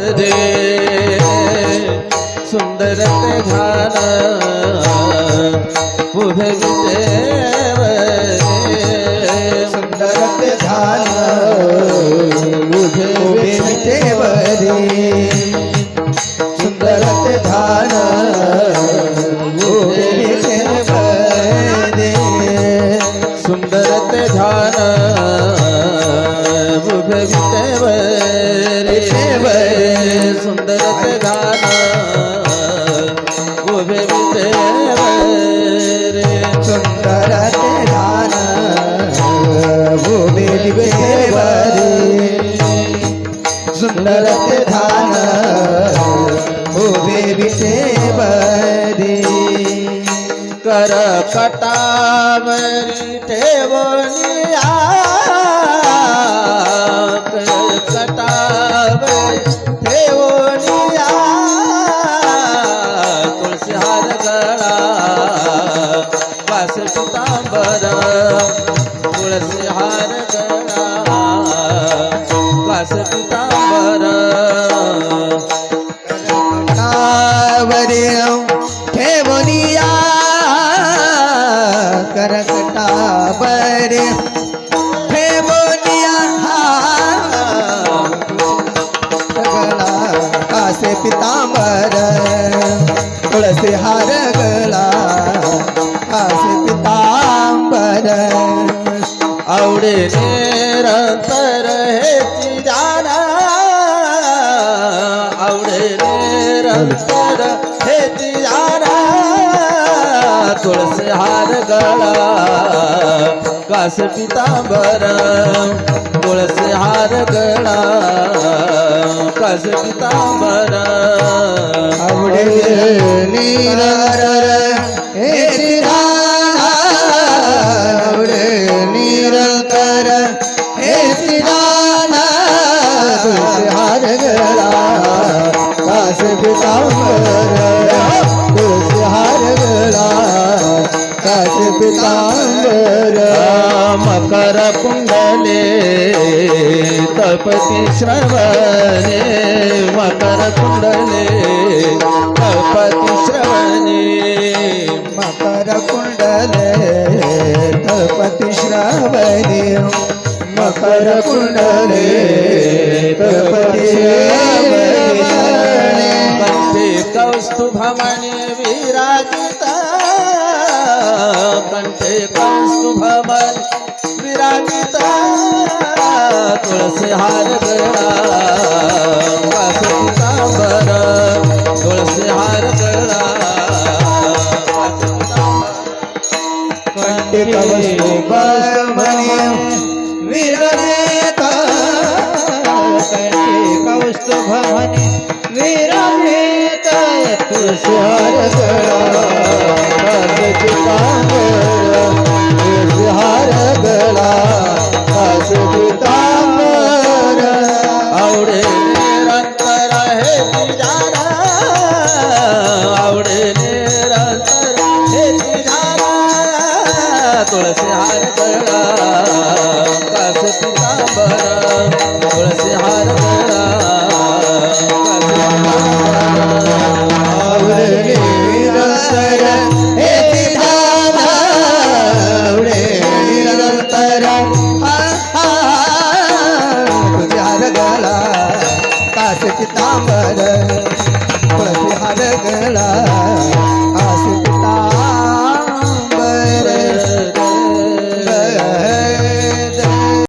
रे सुंदर ते घान उभे विटेव रे। सुंदर ते ध्यान उभे उभे विटेवरी सुंदर ध्यान सुंदर ध्यान उभे विटेव रे। ते ध्यान उभे विटेव रे सुंदर ते ध्यान उभे विटेवरी सुंदर ते ध्यान उभे विटेवरी कर कटावरी करत टाबर हे बोलिया गला असे पितांबर तुळसी हार गला असे पितांबर आवडे निरंतर हार गळा कास पितांबर तुळस हार गळा कास पितांबर आवडे निरर हे आवडे निरंतर हे तुळशी हार गळा कास पितांबर कास पितांबर मकर कुंडले तळपती श्रवणे मकर कुंडले तळपती श्रवणे मकर कुंडले तळपती श्रावणी मकर कुंडले तळपती श्रावणी कौस्तुभमणे विराजित कंठे कंसु भवन विराजिता तुळसी हार गळा वासुतांबर तुळसी हार गळा कंठे कंसु भवन विराजिता विराजिता तुळसी हार गळा I'm हार गला काश पितांबर परिहार गला